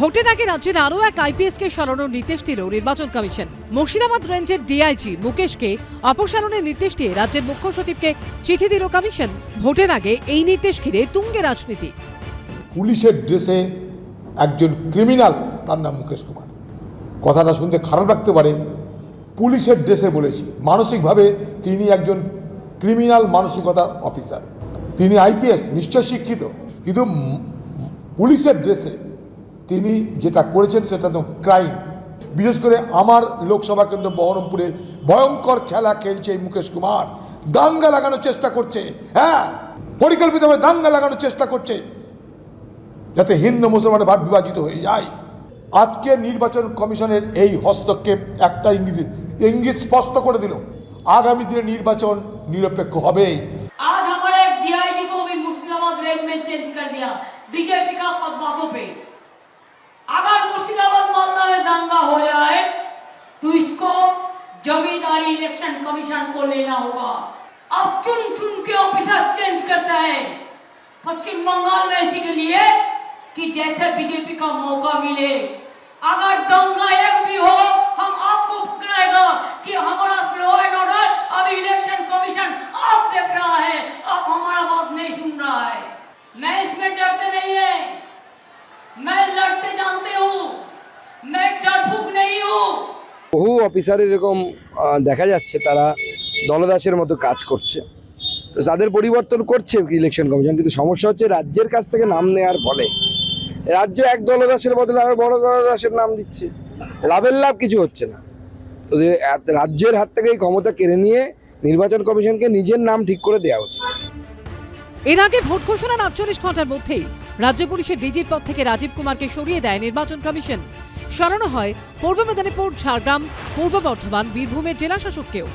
ভোটের আগে রাজ্যের আরও এক আইপিএসকে সরানোর নির্দেশ দিল নির্বাচন কমিশন। মুর্শিদাবাদ রেঞ্জের ডিআইজি মুকেশকে অপসারণের নির্দেশ দিয়ে রাজ্যের মুখ্য সচিবকে চিঠি দিল কমিশন। ভোটের আগে এই নির্দেশ ঘিরে তুঙ্গে রাজনীতি। পুলিশের ড্রেসে একজন ক্রিমিনাল তার নাম মুকেশ কুমার। কথাটা শুনতে খারাপ লাগতে পারে। পুলিশের ড্রেসে বলেছি, মানসিকভাবে তিনি একজন ক্রিমিনাল মানসিকতার অফিসার। তিনি আইপিএস, নিশ্চয় শিক্ষিত। কিন্তু পুলিশের ড্রেসে তিনি যেটা করেছেন সেটা তো ক্রাইম বিশেষ করে আমার লোকসভা কেন্দ্র বহরমপুরে ভয়ঙ্কর খেলা খেলছে এই মুকেশ কুমার দাঙ্গা লাগানোর চেষ্টা করছে হ্যাঁ পরিকল্পিতভাবে দাঙ্গা লাগানোর চেষ্টা করছে যাতে হিন্দু মুসলমানের ভাব বিভাজিত হয়ে যায় আজকে নির্বাচন কমিশনের এই হস্তক্ষেপ একটা ইঙ্গিত ইঙ্গিত স্পষ্ট করে দিল আগামী দিনে নির্বাচন নিরপেক্ষ হবেই आज हमारे एक डीआईजी को भी मुर्शिदाबाद रेंज में चेंज कर दिया बीजेपी का बातों पे अगर मुर्शिदाबाद, मालदा में दंगा हो जाए तो इसको जमींदारी इलेक्शन कमीशन को लेना होगा। अब चुन चुन के ऑफिसर चेंज करता है। पश्चिम बंगाल में इसी के लिए कि जैसे बीजेपी का मौका मिले। अगर दंगा एक भी हो বহু অফিসার এরকম দেখা যাচ্ছে তারা দলদাসের মতো কাজ করছে। তো তাদের পরিবর্তন করছে ইলেকশন কমিশন কিন্তু সমস্যা হচ্ছে রাজ্যের কাছ থেকে নাম নেওয়ার ফলে। রাজ্য এক দলদাসের বদলে আরও বড় দলদাসের নাম দিচ্ছে। লাভের লাভ কিছু হচ্ছে না। তো রাজ্যের হাত থেকে এই ক্ষমতা কেড়ে নিয়ে নির্বাচন কমিশনকে নিজের নাম ঠিক করে দেওয়া উচিত। এর আগে ভোট ঘোষণার আটচল্লিশ ঘণ্টার মধ্যেই রাজ্য পুলিশের ডিজির পদ থেকে রাজীব কুমারকে সরিয়ে দেয় নির্বাচন কমিশন সরানো হয় পূর্ব মেদিনীপুর, ঝাড়গ্রাম, পূর্ব বর্ধমান, বীরভূমের জেলা শাসককেও।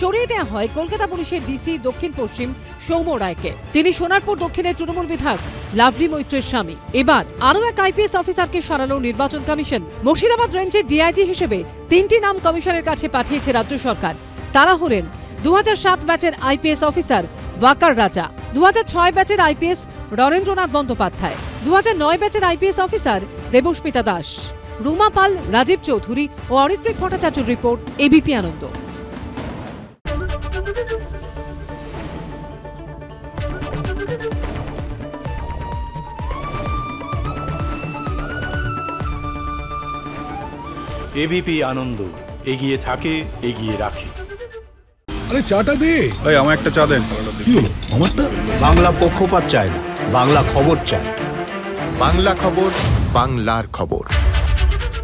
সরিয়ে দেওয়া হয় কলকাতা পুলিশের ডিসি, দক্ষিণ পশ্চিম সৌম রায়কে। তিনি সোনারপুর, দক্ষিণের তৃণমূল বিধায়ক লাভলি মৈত্রের স্বামী। এবার আরও এক আইপিএস অফিসারকে সরালো নির্বাচন কমিশন। মুর্শিদাবাদ রেঞ্জের ডিআইজি হিসেবে তিনটি নাম কমিশনের কাছে পাঠিয়েছে রাজ্য সরকার। তারা হলেন দু হাজার সাত ব্যাচের আইপিএস অফিসার ওয়াকার রাজা দু ব্যাচের আইপিএস রণেন্দ্রনাথ বন্দ্যোপাধ্যায় দু হাজার নয় ব্যাচের আইপিএস অফিসার দেবস্মিতা দাস। রুমা পাল রাজীব চৌধুরী ও অরিত্রিক ভট্টাচার্যের report ABP Ananda. ABP Ananda এগিয়ে থাকে এগিয়ে রাখে। আরে চাটা দে। ভাই আমার একটা চা দেন। কি হলো? আমারটা? বাংলা পক্ষপাত চায় না বাংলা খবর চায়। বাংলা খবর বাংলার খবর।